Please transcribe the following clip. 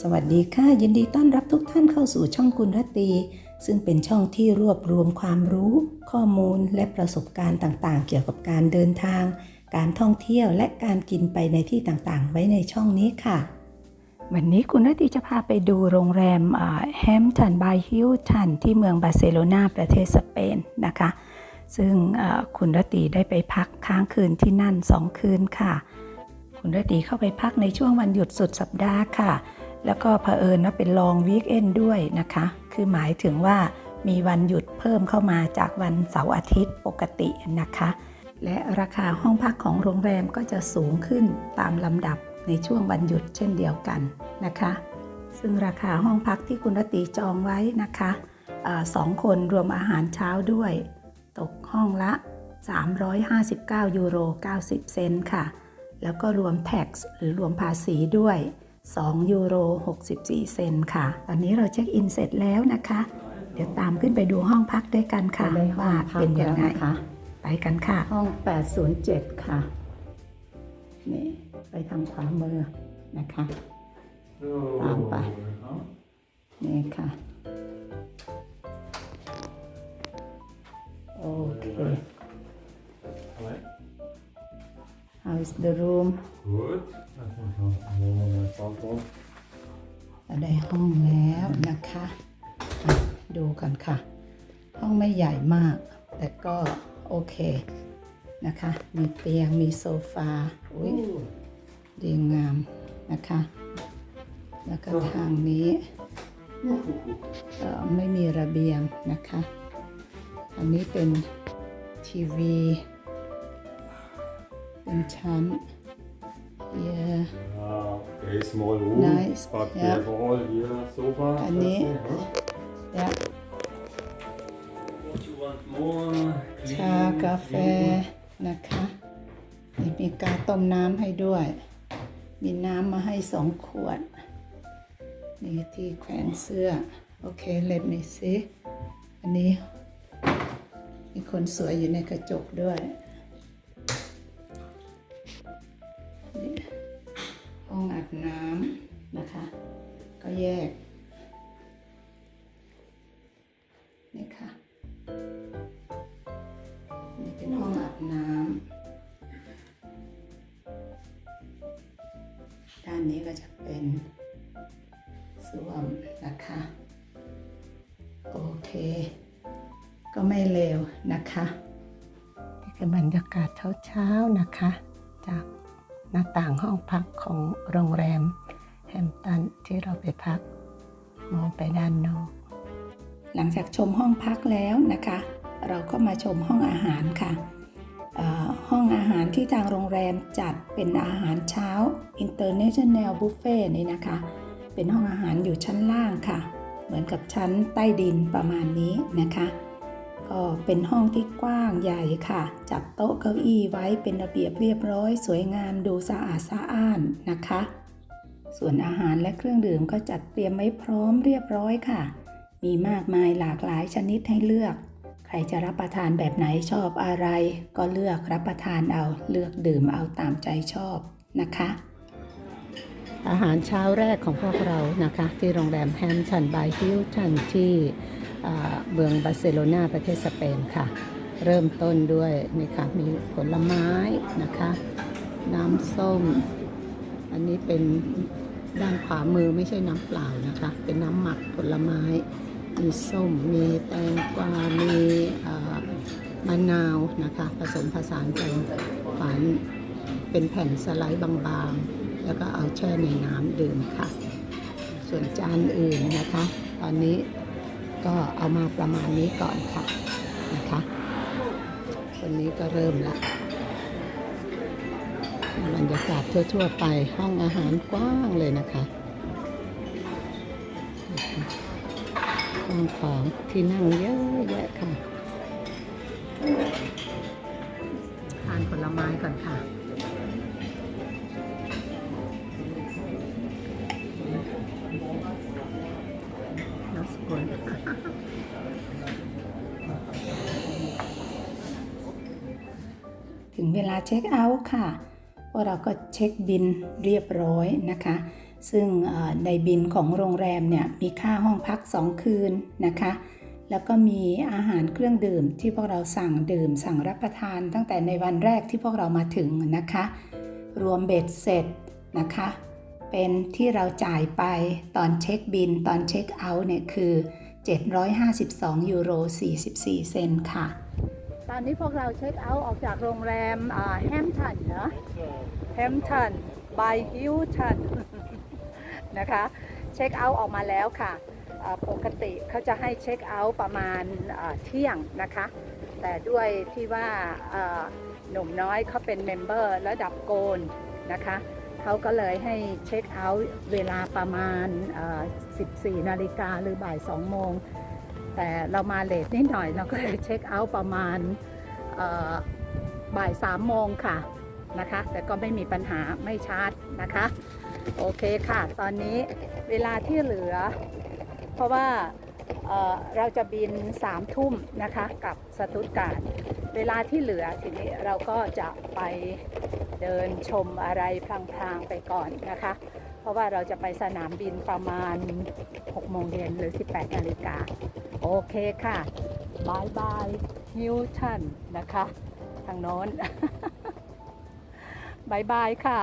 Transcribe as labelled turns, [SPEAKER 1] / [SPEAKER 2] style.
[SPEAKER 1] สวัสดีค่ะยินดีต้อนรับทุกท่านเข้าสู่ช่องคุณรตี ซึ่งเป็นช่องที่รวบรวมความรู้ ข้อมูลและประสบการณ์ต่างๆ เกี่ยวกับการเดินทาง การท่องเที่ยวและการกินไปในที่ต่างๆ ไว้ในช่องนี้ค่ะ วันนี้คุณรตีจะพาไปดูโรงแรมแฮมทันบายฮิลทันที่เมืองบาร์เซโลนาประเทศสเปนนะคะ ซึ่งคุณรตีได้ไปพักค้างคืนที่นั่น 2 คืนค่ะ คุณรตีเข้าไปพักในช่วงวันหยุดสุดสัปดาห์ค่ะ แล้วก็เผอิญว่าเป็นลองวีคเอนด้วยนะคะ คือหมายถึงว่ามีวันหยุดเพิ่มเข้ามาจากวันเสาร์อาทิตย์ปกตินะคะ และราคาห้องพักของโรงแรมก็จะสูงขึ้นตามลำดับในช่วงวันหยุดเช่นเดียวกันนะคะ ซึ่งราคาห้องพักที่คุณรตรีจองไว้นะคะอสองคนรวมอาหารเช้าด้วย ตกห้องละ 359 ยูโร 90 เซนต์ค่ะ แล้วก็รวมแท็กหรือรวมภาษีด้วย 2 ยูโร 64 เซนต์ค่ะ ตอนนี้เราเช็คอินเสร็จแล้วนะคะ เดี๋ยวตามขึ้นไปดูห้องพักด้วยกันค่ะ
[SPEAKER 2] ได้ห้อง
[SPEAKER 1] ว่า
[SPEAKER 2] พัก
[SPEAKER 1] เป็นยังไง
[SPEAKER 2] แล้วนะคะ
[SPEAKER 1] ไปกันค่ะ
[SPEAKER 2] ห้อง 807 ค่ะ นี่ไปทางขวามือนะคะ ตามไป นี่ค่ะ โอเค How is the room
[SPEAKER 3] Goed. Dat moet nog gewoon mijn kant op.
[SPEAKER 2] เราได้ห้องแล้วนะคะอะดูกันค่ะ ห้องไม่ใหญ่มาก แต่ก็โอเคนะคะ มีเตียง มีโซฟา อุ้ยดีงามนะคะ แล้วก็ทางนี้เอ่อไม่มีระเบียงนะคะ อันนี้เป็นทีวี เป็นชั้น yeah.
[SPEAKER 3] Ja, oké, small room.
[SPEAKER 2] Nice,
[SPEAKER 3] Pak
[SPEAKER 2] ja.
[SPEAKER 3] even al hier, sofa.
[SPEAKER 2] En nee.
[SPEAKER 3] zetten, hè.
[SPEAKER 2] ja.
[SPEAKER 4] What you want more?
[SPEAKER 2] ชากาแฟนะคะนี่มีกาต้มน้ำให้ด้วย มีน้ำมาให้สองขวด นี่ที่แขวนเสื้อ โอเค เล็บมีซิอันนี้ มีคนสวยอยู่ในกระจกด้วย ห้องอาบน้ำนะคะ ก็แยกนี่ค่ะนี่เป็นห้องอาบน้ำด้านนี้ก็จะเป็นส้วมนะคะ โอเค ก็ไม่เลวนะคะนี่คือบรรยากาศเช้าๆนะคะจาก หน้าต่างห้องพักของโรงแรมแฮมป์ตันที่เราไปพัก มองไปด้านนอก หลังจากชมห้องพักแล้วนะคะ เราก็มาชมห้องอาหารค่ะ ห้องอาหารที่ทางโรงแรมจัดเป็นอาหารเช้า International Buffet นี่นะคะ เป็นห้องอาหารอยู่ชั้นล่างค่ะ เหมือนกับชั้นใต้ดินประมาณนี้นะคะ ก็เป็นห้องที่กว้างใหญ่ค่ะ จัดโต๊ะเก้าอี้ไว้เป็นระเบียบเรียบร้อย สวยงามดูสะอาดสะอ้านนะคะ ส่วนอาหารและเครื่องดื่มก็จัดเตรียมไว้พร้อมเรียบร้อยค่ะ มีมากมายหลากหลายชนิดให้เลือก ใครจะรับประทานแบบไหนชอบอะไร ก็เลือกรับประทานเอาเลือกดื่มเอาตามใจชอบนะคะ อาหารเช้าแรกของพวกเรานะคะ ที่โรงแรมแฮมชันบายฮิลตันที่ เมืองบาร์เซโลนาประเทศสเปนค่ะ เริ่มต้นด้วยนี่ค่ะมีผลไม้นะคะ น้ำส้ม อันนี้เป็นด้านขวามือไม่ใช่น้ำเปล่านะคะ เป็นน้ำหมักผลไม้ มีส้ม มีแตงกวา มีมะนาวนะคะ ผสมผสานกันฝานเป็นแผ่นสไลด์บางๆ แล้วก็เอาแช่ในน้ำดื่มค่ะ ส่วนจานอื่นนะคะ ตอนนี้ ก็เอามาประมาณนี้ก่อนค่ะนะคะวันนี้ก็เริ่มละบรรยากาศทั่ว ๆ ไปห้องอาหารกว้างเลยนะคะกว้างขวางที่นั่งเยอะแยะค่ะ ทานผลไม้ก่อนค่ะ ถึงเวลาเช็คเอาท์ค่ะพวกเราก็เช็คบินเรียบร้อยนะคะ
[SPEAKER 1] ซึ่งในบินของโรงแรมเนี่ยมีค่าห้องพัก 2 คืนนะคะ แล้วก็มีอาหารเครื่องดื่มที่พวกเราสั่งดื่ม สั่งรับประทานตั้งแต่ในวันแรกที่พวกเรามาถึงนะคะ รวมเบ็ดเสร็จนะคะ เป็นที่เราจ่ายไปตอนเช็คบินตอนเช็คเอาท์เนี่ยคือ 752ยูโร44 เซนค่ะ
[SPEAKER 2] ตอนนี้พวกเราเช็คเอาท์ออกจากโรงแรมแฮมทันเนาะแฮมทันบายฮิลทันนะคะเช็คเอาท์ออกมาแล้วค่ะปกติเขาจะให้เช็คเอาท์ประมาณเที่ยงนะคะ แต่ด้วยที่ว่าหนุ่มน้อยเขาเป็นเมมเบอร์ระดับโกลนะคะเขาก็เลยให้เช็คเอาท์เวลาประมาณ 14 นาฬิกาหรือบ่าย 2 โมง แต่เรามาเลทนิดหน่อยเราก็เลยเช็คเอาท์ประมาณเอ่อบ่าย3โมงค่ะนะคะ แต่ก็ไม่มีปัญหาไม่ชาร์จนะคะ โอเคค่ะ ตอนนี้เวลาที่เหลือ เพราะว่าเเราจะบิน3ามทุ่มนะคะกับสตุตการ์ดเวลาที่เหลือทีนี้เราก็จะไปเดินชมอะไรพลางๆไปก่อนนะคะ เพราะว่าเราจะไปสนามบินประมาณ 6 โมงเย็นหรือ 18 นาฬิกา โอเคค่ะบายบายฮิวชันนะคะ ทางโน้นบายบายค่ะ